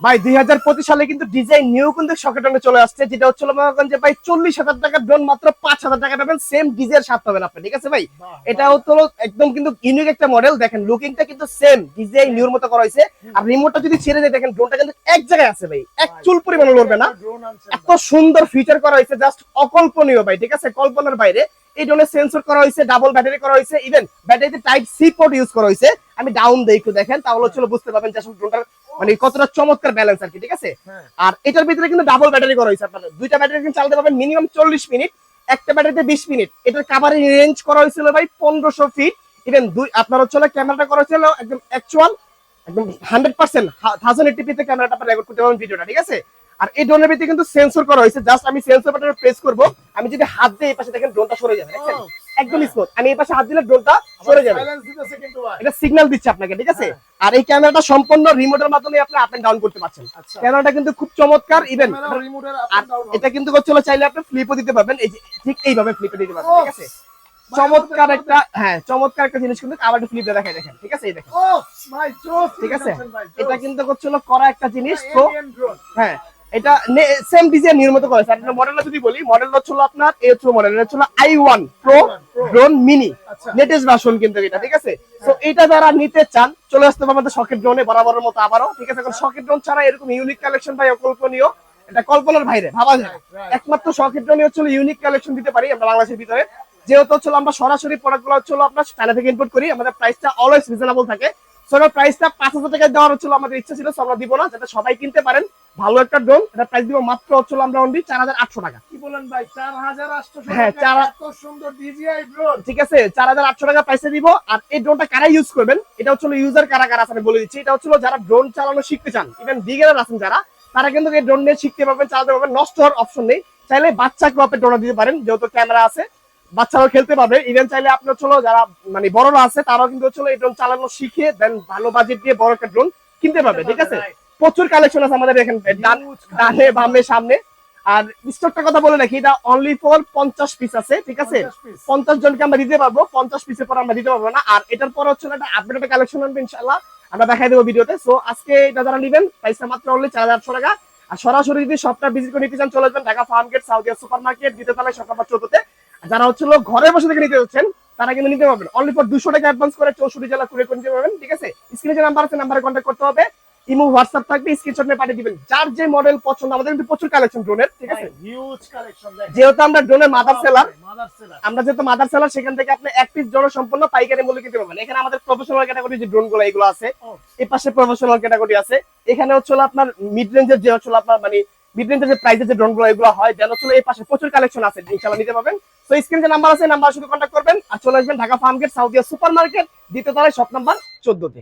ভাই দুই হাজার পঁচিশ সালে কিন্তু ডিজাইন নিউ কিন্তু সকেট চলে আসছে যেটা হচ্ছে করেন যে ভাই চল্লিশ হাজার টাকার ড্রোন মাত্র পাঁচ হাজার টাকা পাবেন সেম ডিজাইন সাথে পাবেন আপনি ঠিক আছে ভাই? এটা হচ্ছে একদম কিন্তু ইউনিক একটা মডেল দেখেন লুকিংটা কিন্তু সেম ডিজাইন নিউর মতো করা হয়েছে আর রিমোটটা যদি ছেড়ে যায় দেখেন ড্রোনটা কিন্তু এক জায়গায় আছে ভাই এক চুল পরিমাণ লড়বে না। এত সুন্দর ফিচার করা হয়েছে জাস্ট অকল্পনীয় ভাই ঠিক আছে কল্পনার বাইরে। এই ড্রোনে সেন্সর করা হয়েছে ডাবল ব্যাটারি করা হয়েছে ইভেন ব্যাটারিতে টাইপ সি পোর্ট ইউজ করা হয়েছে। আমি ডাউন দেই একটু দেখেন তাহলে হচ্ছে বুঝতে পারবেন যে আসলে ড্রোনটার মানে কতটা চমৎকার ব্যালেন্স আর কি ঠিক আছে? হ্যাঁ। আর এটার ভিতরে কিন্তু ডাবল ব্যাটারি করা হয়েছে আপনাদের। দুইটা ব্যাটারি কিন্তু চালাতে পারবেন মিনিমাম চল্লিশ মিনিট একটা ব্যাটারিতে বিশ মিনিট এটার কাভারেজ রেঞ্জ করা হয়েছিল ভাই পনেরোশো ফিট ইভেন দুই আপনার হচ্ছে ক্যামেরাটা করা হয়েছিল একদম অ্যাকচুয়াল একদম হান্ড্রেড পার্সেন্ট থাউজেন্ড এইটিপিতে ক্যামেরাটা আপনার রেকর্ড করতে পারবেন ভিডিওটা ঠিক আছে? আর এই ড্রোনের ভিতরে কিন্তু সেন্সর করা হয়েছে। জাস্ট আমি সেন্সর বাটনে প্রেস করব। আমি যদি হাত দিয়ে এই পাশে দেখেন ড্রোনটা সরে যাবে একদম স্মুথ আমি এই পাশে হাত দিলে ড্রোনটা সরে যাবে। এটা সিগন্যাল দিচ্ছে আপনাকে ঠিক আছে? হ্যাঁ। আর এই ক্যামেরাটা সম্পূর্ণ রিমোটের মাধ্যমে আপনি আপ এন্ড ডাউন করতে পারছেন। আচ্ছা। ক্যামেরাটা কিন্তু খুব চমৎকার ইভেন। এটা কিন্তু হলো চাইলে আপনি ফ্লিপও দিতে পারবেন। এই যে ঠিক এইভাবে ফ্লিপে দিতে পারবেন ঠিক আছে? চমৎকার একটা হ্যাঁ চমৎকার একটা জিনিস কিন্তু আবার ফ্লিপে দেখাই দেখেন ঠিক আছে? এই দেখেন। ঠিক আছে। এটা কিন্তু হলো করা একটা জিনিস তো হ্যাঁ। এটা সেম ডিজাইন নির্মিত করেছে আপনার মডেলটা যদি বলি মডেল হচ্ছে হলো আপনার এই হচ্ছে মডেল এটা হচ্ছে I one pro drone mini. Latest version কিন্তু এটা ঠিক আছে? তো এটা যারা নিতে চান চলে আসতে আমাদের ড্রোনে বরাবরের মতো আবারও ঠিক আছে? এখন ড্রোন ছাড়া এরকম ইউনিক কালেকশন ভাই অকল্পনীয়। এটা কল্পনার বাইরে ভাবা যায়. একমাত্র শকেট ড্রোনে হচ্ছে ইউনিক কালেকশন দিতে পারি আমরা বাংলাদেশের ভিতরে। যেহেতু হচ্ছে আমরা সরাসরি প্রোডাক্টগুলো হচ্ছে আপনার চায়না থেকে ইম্পোর্ট করি আমাদের প্রাইসটা অলওয়েজ রিজনেবল থাকে। সো প্রাইসটা পাঁচ হাজার টাকা দেওয়ার হচ্ছিল আমাদের ইচ্ছা ছিল so আমরা দিব না যাতে সবাই কিনতে পারেন। ভালো একটা ড্রোন এটা প্রাইস দিব মাত্র হচ্ছিল আমরা অনলি চার হাজার আটশো টাকা। কি বলেন ভাই, 4800 হ্যাঁ, চার- সুন্দর DJI drone। ঠিক আছে চার হাজার আটশো টাকা প্রাইসে দিব আর এই ড্রোনটা কারা ইউজ করবেন? এটা হচ্ছে ইউজার কারা কারা আছে বলে দিচ্ছি। এটা হচ্ছে যারা ড্রোন চালানো শিখতে চান ইভেন বিগেনার আছেন যারা তারা কিন্তু এই ড্রোন নিয়ে শিখতে পারবেন চালাতে পারবেন নষ্ট হওয়ার অপশন নেই। চাইলে বাচ্চাকে আপনি ড্রোন দিতে পারেন যেহেতু ক্যামেরা আছে বাচ্চারাও খেলতে পারবে। ইভেন চাইলে আপনি হচ্ছে যারা মানে বড়রা আছে তারাও কিন্তু হচ্ছে এই ড্রোন চালানো শিখে দেন ভালো বাজেট দিয়ে বড় একটা ড্রোন কিনতে পারবে ঠিক আছে. প্রচুর কালেকশন আছে আমাদের এখানে। ডান বামে সামনে। আর স্টকটা কথা বলে রাখি এটা অনলি ফর পঞ্চাশ পিস আছে ঠিক আছে? পঞ্চাশ জনকে আমরা দিতে পারব পঞ্চাশ পিসের পর আমরা দিতে পারব না। আর এটার পর হচ্ছে একটা আপডেট কালেকশন আনবে ইনশাল্লাহ আমরা দেখাই দেবো ভিডিওতে। সো আজকে এটা যারা নেবেন প্রাইসটা মাত্র অনলি চার হাজার আটশো টাকা। আর সরাসরি যদি সবটা ভিজিট করে নিতে চান চলে আসবেন Dhaka farm gate Saudia super market দ্বিতীয় তলায় সকাল চোদ্দতে যারা হচ্ছে লোক ঘরে বসে থেকে নিতে যাচ্ছেন তারা কিন্তু নিতে পারবেন। অনলি ফর দুশো টাকা অ্যাডভান্স করে চৌষট্টি জেলা করে নিতে পারবেন ঠিক আছে? স্ক্রিনে যে নাম্বার আছে নাম্বারে কন্ট্যাক্ট করতে হবে। ইমো হোয়াটসঅ্যাপ থাকবে স্ক্রিনশট নিয়ে পাঠিয়ে দিবেন। যার যে মডেল পছন্দ আমাদের কিন্তু প্রচুর কালেকশন ড্রোনের ঠিক আছে? collection দেখেন। যেহেতু আমরা ড্রোনের মাদার সেলার আমরা যেহেতু মাদার সেলার সেখান থেকে আপনি এক পিস সম্পূর্ণ পাইকারি মূল্য কিনতে পারবেন। এখানে আমাদের প্রফেশনাল ক্যাটাগরি যে ড্রোনগুলো এগুলো আছে এই পাশে প্রফেশনাল ক্যাটাগরি আছে। এখানে হচ্ছে আপনার মিড রেঞ্জের যে হচ্ছে আপনার মানে মিড রেঞ্জের যে প্রাইসের যে ড্রোনগুলো এগুলো হয় দেন হচ্ছে এই পাশে প্রচুর কালেকশন আছে ইনশাআল্লাহ নিতে পারবেন। তো স্ক্রিন যে নাম্বার আছে নাম্বার শুধু কন্ট্যাক্ট করবেন। আর চলে আসবেন Dhaka farm gate Saudia super market দ্বিতীয় তলায় শপ নাম্বার চোদ্দতে।